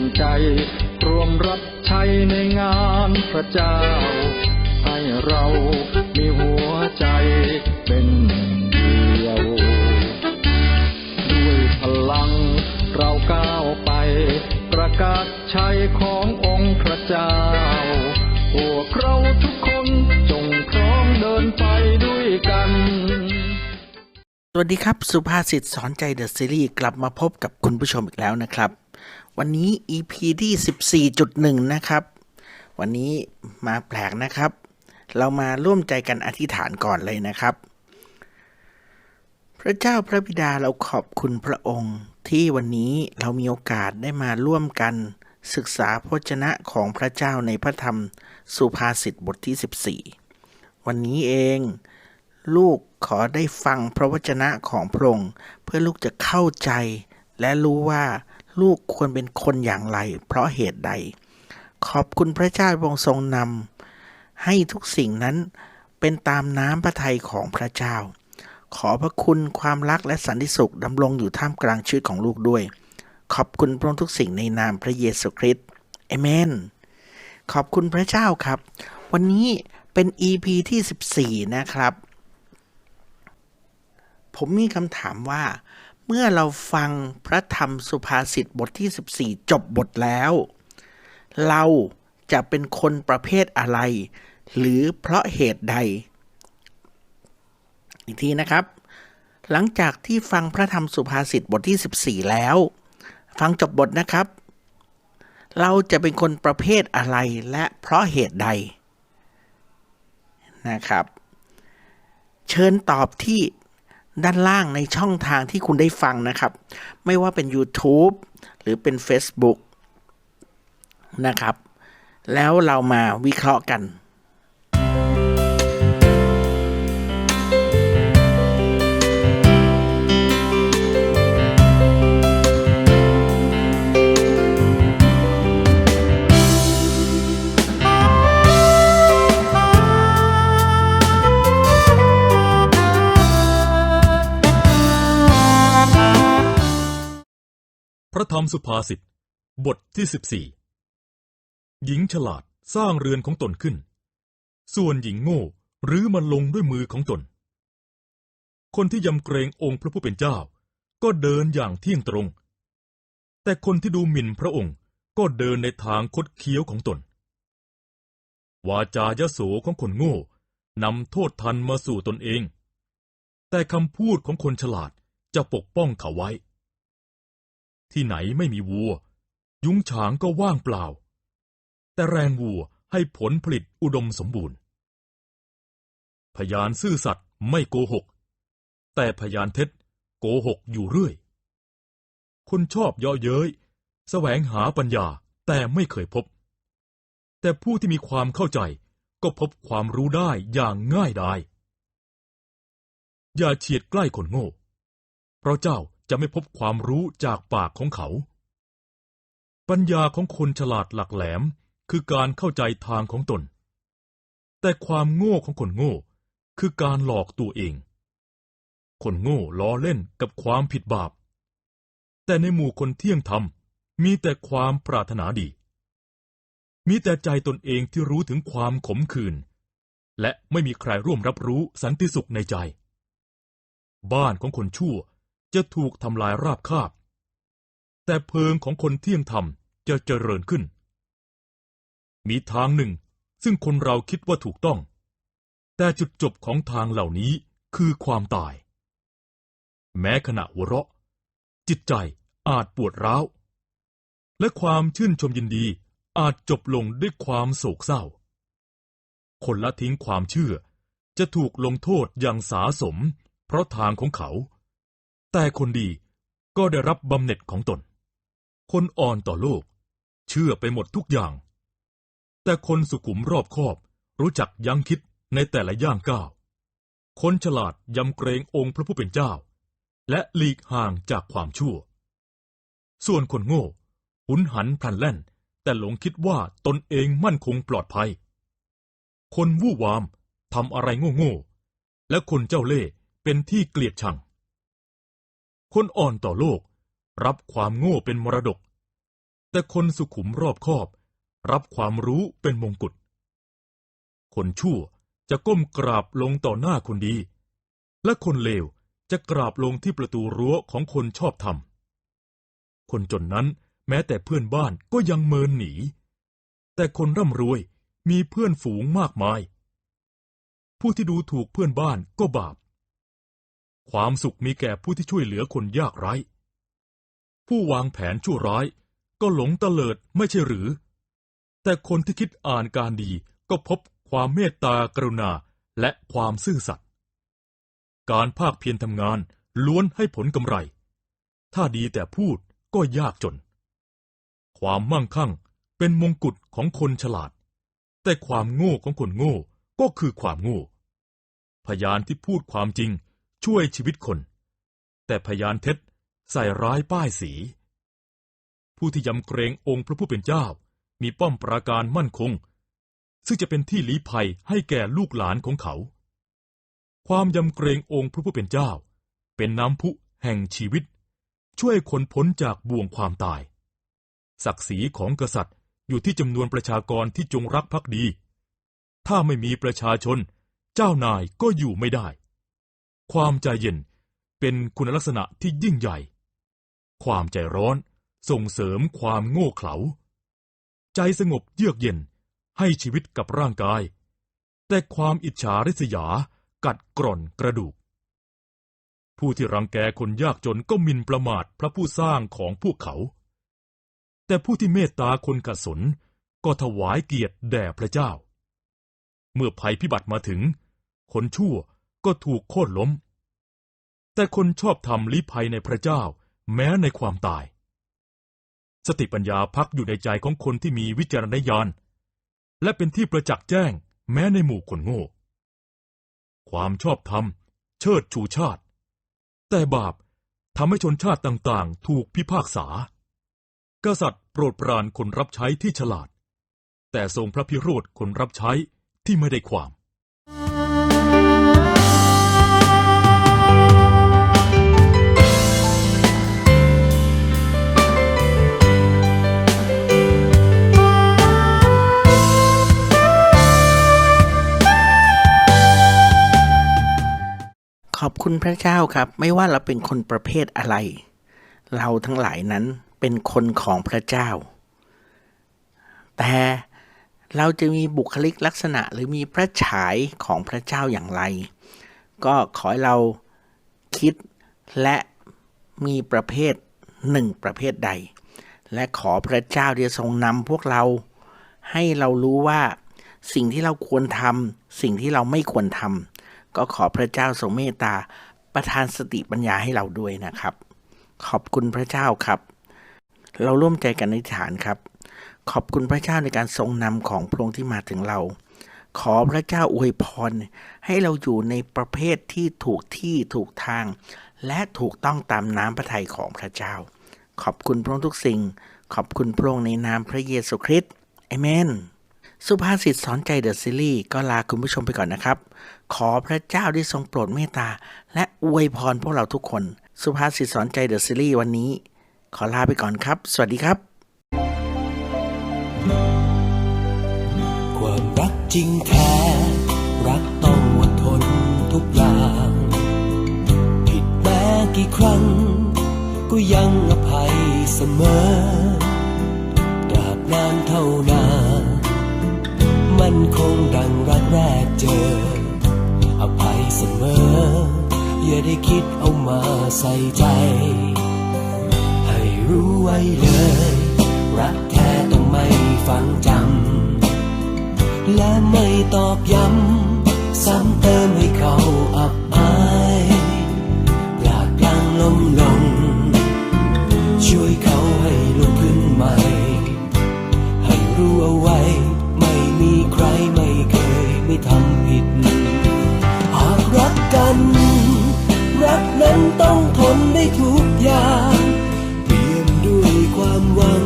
มใจ รวมรับใช้ในงานพระเจ้า ให้เรามีหัวใจเป็นเดียว ด้วยพลังเราก้าวไป ประกาศชัยขององค์พระเจ้าพวกเราทุกคนจงพร้อมเดินไปด้วยกัน สวัสดีครับ สุภาษิตสอนใจเดอะซีรีส์กลับมาพบกับคุณผู้ชมอีกแล้วนะครับ วันนี้ EP ที่ 14.1 นะครับ วันนี้มาแปลกนะครับ เรามาร่วมใจกันอธิษฐานก่อนเลยนะครับ พระเจ้าพระบิดาเราขอบคุณพระองค์ ที่วันนี้เรามีโอกาสได้มาร่วมกัน ศึกษาพระวจนะของพระเจ้าในพระธรรมสุภาษิตบทที่ 14 วันนี้เองลูกขอได้ฟังพระวจนะของพระองค์เพื่อลูกจะเข้าใจ และรู้ว่า ลูกควรเป็นคนอย่างไร เพราะเหตุใด ขอบคุณพระเจ้าพรงทรงนำให้ทุกสิ่งนั้นเป็นตามน้ำพระทัยของพระเจ้า ขอพระคุณความรักและสันติสุขดำรงอยู่ท่ามกลางชีวิตของลูกด้วย ขอบคุณพระองค์ทุกสิ่งในนามพระเยซูคริสต์เอเมน ขอบคุณพระเจ้าครับ วันนี้เป็น EP ที่ 14 นะครับ ผมมีคำถามว่า เมื่อเราฟังพระธรรมสุภาษิตบทที่ 14 จบบทแล้ว เราจะเป็นคนประเภทอะไร หรือเพราะเหตุใด อีกทีนะครับ หลังจากที่ฟังพระธรรมสุภาษิตบทที่ 14 แล้ว ฟังจบบทนะครับ เราจะเป็นคนประเภทอะไรและเพราะเหตุใดนะครับ เชิญตอบที่ ด้านล่างในช่องทางที่คุณได้ฟังนะครับ ไม่ว่าเป็น YouTube หรือเป็น Facebook นะครับ แล้วเรามาวิเคราะห์กัน พระธรรมสุภาษิต บทที่สิบสี่หญิงฉลาดสร้างเรือนของตนขึ้น ส่วนหญิงโง่หรือมันลงด้วยมือของตน คนที่ยำเกรงองค์พระผู้เป็นเจ้า ก็เดินอย่างเที่ยงตรง แต่คนที่ดูหมิ่นพระองค์ก็เดินในทางคดเคี้ยวของตน วาจายโสของคนโง่นำโทษทันมาสู่ตนเอง แต่คำพูดของคนฉลาดจะปกป้องเขาไว้ ที่ไหนไม่มีวัว ยุ้งฉางก็ว่างเปล่า แต่แรงวัวให้ผลผลิตอุดมสมบูรณ์ พยานซื่อสัตย์ไม่โกหก แต่พยานเท็จโกหกอยู่เรื่อย คนชอบเยาะเย้ยแสวงหาปัญญาแต่ไม่เคยพบ แต่ผู้ที่มีความเข้าใจก็พบความรู้ได้อย่างง่ายดาย อย่าเฉียดใกล้คนโง่ เพราะเจ้า จะไม่พบความรู้จากปากของเขา ปัญญาของคนฉลาดหลักแหลมคือการเข้าใจทางของตน แต่ความโง่ของคนโง่ คือการหลอกตัวเอง คนโง่ล้อเล่นกับความผิดบาป แต่ในหมู่คนเที่ยงธรรมมีแต่ความปรารถนาดี มีแต่ใจตนเองที่รู้ถึงความขมขื่นและไม่มีใครร่วมรับรู้สันติสุขในใจ บ้านของคนชั่ว จะถูกทำลายราบคาบ แต่เพิงของคนเที่ยงธรรมจะเจริญขึ้น มีทางหนึ่งซึ่งคนเราคิดว่าถูกต้อง แต่จุดจบของทางเหล่านี้คือความตาย แม้ขณะหัวเราะ จิตใจอาจปวดร้าว และความชื่นชมยินดีอาจจบลงด้วยความโศกเศร้า คนละทิ้งความเชื่อจะถูกลงโทษอย่างสาสม เพราะทางของเขา แต่คนดีก็ได้รับบำเหน็จของตน คนอ่อนต่อโลก เชื่อไปหมดทุกอย่าง แต่คนสุขุมรอบคอบรู้จักยั้งคิดในแต่ละย่างก้าว คนฉลาดยำเกรงองค์พระผู้เป็นเจ้า และหลีกห่างจากความชั่ว ส่วนคนโง่หุนหันพลันแล่น แต่หลงคิดว่าตนเองมั่นคงปลอดภัย คนวู่วามทำอะไรโง่ๆและคนเจ้าเล่ห์เป็นที่เกลียดชัง คนอ่อนต่อโลก รับความโง่เป็นมรดก แต่คนสุขุมรอบคอบ รับความรู้เป็นมงกุฎคนชั่วจะก้มกราบลงต่อหน้าคนดี และคนเลวจะกราบลงที่ประตูรั้วของคนชอบธรรม คนจนนั้นแม้แต่เพื่อนบ้านก็ยังเมินหนี แต่คนร่ำรวยมีเพื่อนฝูงมากมาย ผู้ที่ดูถูกเพื่อนบ้านก็บาป ความสุขมีแก่ผู้ที่ช่วยเหลือคนยากไร้ ผู้วางแผนชั่วร้ายก็หลงเตลิดไม่ใช่หรือ แต่คนที่คิดอ่านการดีก็พบความเมตตากรุณาและความซื่อสัตย์ การภาคเพียรทำงานล้วนให้ผลกำไร ถ้าดีแต่พูดก็ยากจน ความมั่งคั่งเป็นมงกุฎของคนฉลาด แต่ความโง่ของคนโง่ก็คือความโง่ พยานที่พูดความจริง ช่วยชีวิตคน แต่พยานเท็จใส่ร้ายป้ายสี ผู้ที่ยำเกรงองค์พระผู้เป็นเจ้า มีป้อมปราการมั่นคง ซึ่งจะเป็นที่ลี้ภัยให้แก่ลูกหลานของเขา ความยำเกรงองค์พระผู้เป็นเจ้า เป็นน้ำพุแห่งชีวิต ช่วยคนพ้นจากบ่วงความตาย ศักดิ์ศรีของกษัตริย์อยู่ที่จำนวนประชากรที่จงรักภักดี ถ้าไม่มีประชาชน เจ้านายก็อยู่ไม่ได้ ความใจเย็นเป็นคุณลักษณะที่ยิ่งใหญ่ ความใจร้อนส่งเสริมความโง่เขลา ใจสงบเยือกเย็นให้ชีวิตกับร่างกาย แต่ความอิจฉาริษยากัดกร่อนกระดูก ผู้ที่รังแกคนยากจนก็มินประมาทพระผู้สร้างของพวกเขา แต่ผู้ที่เมตตาคนขัดสนก็ถวายเกียรติแด่พระเจ้า เมื่อภัยพิบัติมาถึง คนชั่ว ก็ถูกโค่นล้ม แต่คนชอบทำลี้ภัยในพระเจ้า แม้ในความตาย สติปัญญาพักอยู่ในใจของคนที่มีวิจารณญาณ และเป็นที่ประจักษ์แจ้งแม้ในหมู่คนโง่ ความชอบธรรมเชิดชูชาติ แต่บาปทำให้ชนชาติต่างๆ ถูกพิพากษา กษัตริย์โปรดปรานคนรับใช้ที่ฉลาด แต่ทรงพระพิโรธคนรับใช้ที่ไม่ได้ความ ขอบคุณพระเจ้าครับ ไม่ว่าเราเป็นคนประเภทอะไร เราทั้งหลายนั้นเป็นคนของพระเจ้า แต่เราจะมีบุคลิกลักษณะหรือมีพระฉายของพระเจ้าอย่างไร ก็ขอให้เราคิดและมีประเภทหนึ่งประเภทใด และขอพระเจ้าที่จะทรงนำพวกเรา ให้เรารู้ว่าสิ่งที่เราควรทำสิ่งที่เราไม่ควรทำ ก็ขอพระเจ้าทรงเมตตาประทานสติปัญญาให้เราด้วยนะครับ ขอบคุณพระเจ้าครับ เราร่วมใจกันในฐานครับ ขอบคุณพระเจ้าในการทรงนำของพระองค์ที่มาถึงเรา ขอพระเจ้าอวยพร ให้เราอยู่ในประเภทที่ถูกที่ถูกทาง และถูกต้องตามน้ำพระทัยของพระเจ้า ขอบคุณพระองค์ทุกสิ่ง ขอบคุณพระองค์ในนามพระเยซูคริสต์เอเมน สุภาษิตสอนใจเดอะซีรีส์ก็ลาคุณผู้ชมไปก่อนนะครับ ขอพระเจ้าได้ทรงโปรดเมตตา และอวยพรพวกเราทุกคน สุภาษิตสอนใจเดอะซีรีส์วันนี้ ขอลาไปก่อนครับ สวัสดีครับ ความรักจริงแท้ รักต้องอดทนทุกอย่าง ผิดแม้กี่ครั้ง ก็ยังอภัยเสมอตราบนานเท่านาน มันคงดังรักแรกเจอ อภัยเสมอ อย่าได้คิดเอามาใส่ใจ ให้รู้ไว้เลย รักแท้ต้องไม่ฟังจำ และไม่ตอกย้ำ ซ้ำเติมให้เขาอับอายอยากกลางลมลง ช่วยเขาให้ลุกขึ้นใหม่ ให้รู้เอาไว้ ต้องทนได้ทุกอย่างเปี่ยมด้วยความหวัง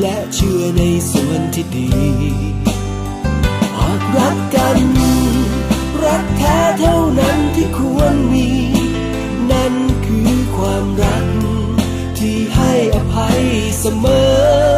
และเชื่อในส่วนที่ดี หากรักกัน รักแท้เท่านั้นที่ควรมี นั่นคือความรัก ที่ให้อภัยเสมอ